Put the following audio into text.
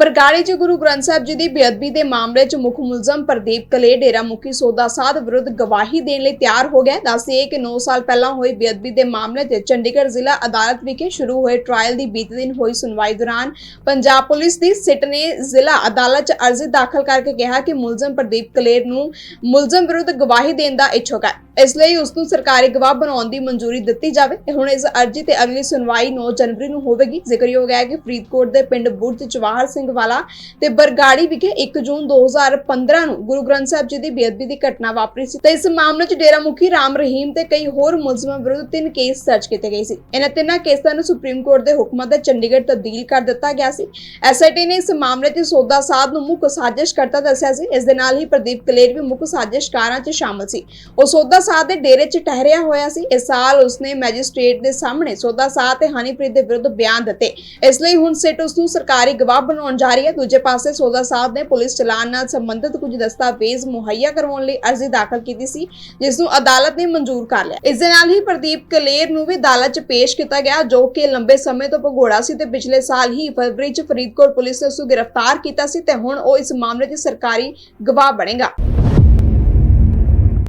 ਬਰਗਾੜੀ 'ਚ ਗੁਰੂ ਗ੍ਰੰਥ ਸਾਹਿਬ ਜੀ ਦੀ ਬੇਅਦਬੀ ਦੇ ਮਾਮਲੇ 'ਚ ਮੁੱਖ ਮੁਲਜ਼ਮ ਪ੍ਰਦੀਪ ਕਲੇ ਡੇਰਾ ਮੁਖੀ ਸੋਦਾ ਸਾਧ ਵਿਰੁੱਧ ਗਵਾਹੀ ਦੇਣ ਲਈ ਤਿਆਰ ਹੋ ਗਿਆ ਦੱਸਿਏ ਕਿ 9 ਸਾਲ ਪਹਿਲਾਂ ਹੋਈ ਬੇਅਦਬੀ ਦੇ ਮਾਮਲੇ 'ਚ ਚੰਡੀਗੜ੍ਹ ਜ਼ਿਲ੍ਹਾ ਅਦਾਲਤ ਵਿਖੇ ਸ਼ੁਰੂ ਹੋਏ ਟ੍ਰਾਇਲ ਦੀ ਬੀਤੇ ਦਿਨ ਹੋਈ ਸੁਣਵਾਈ ਦੌਰਾਨ ਪੰਜਾਬ ਪੁਲਿਸ ਦੀ ਸਿਟ ਨੇ ਜ਼ਿਲ੍ਹਾ ਅਦਾਲਤ 'ਚ ਅਰਜ਼ੀ ਦਾਖਲ ਕਰਕੇ ਕਿਹਾ ਕਿ ਮੁਲਜ਼ਮ ਪ੍ਰਦੀਪ ਕਲੇਰ ਨੂੰ ਮੁਲਜ਼ਮ ਵਿਰੁੱਧ ਗਵਾਹੀ ਦੇਣ ਦਾ ਇੱਛੁਕ ਹੈ। ਇਸ ਲਈ ਉਸ ਨੂੰ ਸਰਕਾਰੀ ਗਵਾਹ ਬਣਾਉਣ ਦੀ ਮਨਜ਼ੂਰੀ ਦਿੱਤੀ ਜਾਵੇ ਤੇ ਹੁਣ ਇਸ ਅਰਜ਼ੀ ਤੇ ਅਗਲੀ ਸੁਣਵਾਈ 9 ਜਨਵਰੀ ਨੂੰ ਹੋਵੇਗੀ। ਜ਼ਿਕਰਯੋਗ ਹੈ ਕਿ ਫਰੀਦਕੋਟ ਦੇ ਪਿੰਡ ਬੁਰਜ ਜਵਾਹਰ ਸਿੰਘ ਵਾਲਾ ਤੇ ਬਰਗਾੜੀ ਵਿਖੇ 1 ਜੂਨ 2015 ਨੂੰ ਗੁਰੂ ਗ੍ਰੰਥ ਸਾਹਿਬ ਜੀ ਦੀ ਬੇਅਦਬੀ ਦੀ ਘਟਨਾ ਵਾਪਰੀ ਸੀ ਤੇ ਇਸ ਮਾਮਲੇ 'ਚ ਡੇਰਾ ਮੁਖੀ ਰਾਮ ਰਹੀਮ ਤੇ ਕਈ ਹੋਰ ਮੁਲਜ਼ਮਾਂ ਵਿਰੁੱਧ ਤਿੰਨ ਕੇਸ ਦਰਜ ਕੀਤੇ ਗਏ ਸੀ। ਇਹਨਾਂ ਤਿੰਨਾਂ ਕੇਸਾਂ ਨੂੰ ਸੁਪਰੀਮ ਕੋਰਟ ਦੇ ਹੁਕਮਾਂ ਤੇ ਚੰਡੀਗੜ੍ਹ ਤਬਦੀਲ ਕਰ ਦਿੱਤਾ ਗਿਆ ਸੀ। ਐਸਆਈਟੀ ਨੇ ਇਸ ਮਾਮਲੇ 'ਚ ਸੌਦਾ ਸਾਧ ਨੂੰ ਮੁੱਖ ਸਾਜ਼ਿਸ਼ਕਰਤਾ ਦੱਸਿਆ ਸੀ। ਇਸ ਦੇ ਨਾਲ ਹੀ ਪ੍ਰਦੀਪ ਕਲੇਰ ਵੀ ਮੁੱਖ ਸਾਜ਼ਿਸ਼ਕਾਰਾਂ 'ਚ ਸ਼ਾਮਲ ਸੀ। ਉਹ ਸੌਦਾ ਸਾਧ ਦੇ ਡੇਰੇ 'ਚ ਠਹਿਰਿਆ ਹੋਇਆ ਸੀ। ਇਸ ਸਾਲ ਉਸਨੇ ਮੈਜਿਸਟ੍ਰੇਟ ਦੇ ਸਾਹਮਣੇ ਸੌਦਾ ਸਾਧ ਤੇ ਹਨੀਪ੍ਰੀਤ ਦੇ ਵਿਰੁੱਧ ਬਿਆਨ ਦਿੱਤੇ। ਇਸ ਲਈ ਹੁਣ ਸਿਟ ਉਸ ਨੂੰ ਸਰਕਾਰੀ ਗਵਾਹ ਬਣਾਉਣ ਜਾ ਰਹੀ ਹੈ। ਦੂਜੇ ਪਾਸੇ ਸੌਦਾ ਸਾਧ ਨੇ ਪੁਲਿਸ ਚਲਾਨ ਨਾਲ ਸੰਬੰਧਿਤ ਕੁਝ ਦਸਤਾਵੇਜ਼ ਮੁਹੱਈਆ ਕਰਵਾਉਣ ਲਈ ਅਰਜ਼ੀ ਦਾਖਲ ਕੀਤੀ ਸੀ, ਜਿਸ ਨੂੰ ਅਦਾਲਤ ਨੇ ਮਨਜ਼ੂਰ ਕਰ ਲਿਆ। ਇਸ ਦੇ ਨਾਲ ਹੀ ਪ੍ਰਦੀਪ ਕਲੇਰ ਨੂੰ ਵੀ ਅਦਾਲਤ 'ਚ ਪੇਸ਼ ਕੀਤਾ ਗਿਆ, ਜੋ ਕਿ ਲੰਬੇ ਸਮੇਂ ਤੋਂ ਭਗੌੜਾ ਸੀ ਤੇ ਪਿਛਲੇ ਸਾਲ ਹੀ ਫਰਵਰੀ 'ਚ ਫਰੀਦਕੋਟ ਪੁਲਿਸ ਨੇ ਉਸ ਨੂੰ ਗ੍ਰਿਫਤਾਰ ਕੀਤਾ ਸੀ ਤੇ ਹੁਣ ਉਹ ਇਸ ਮਾਮਲੇ 'ਚ ਸਰਕਾਰੀ ਗਵਾਹ ਬਣੇਗਾ।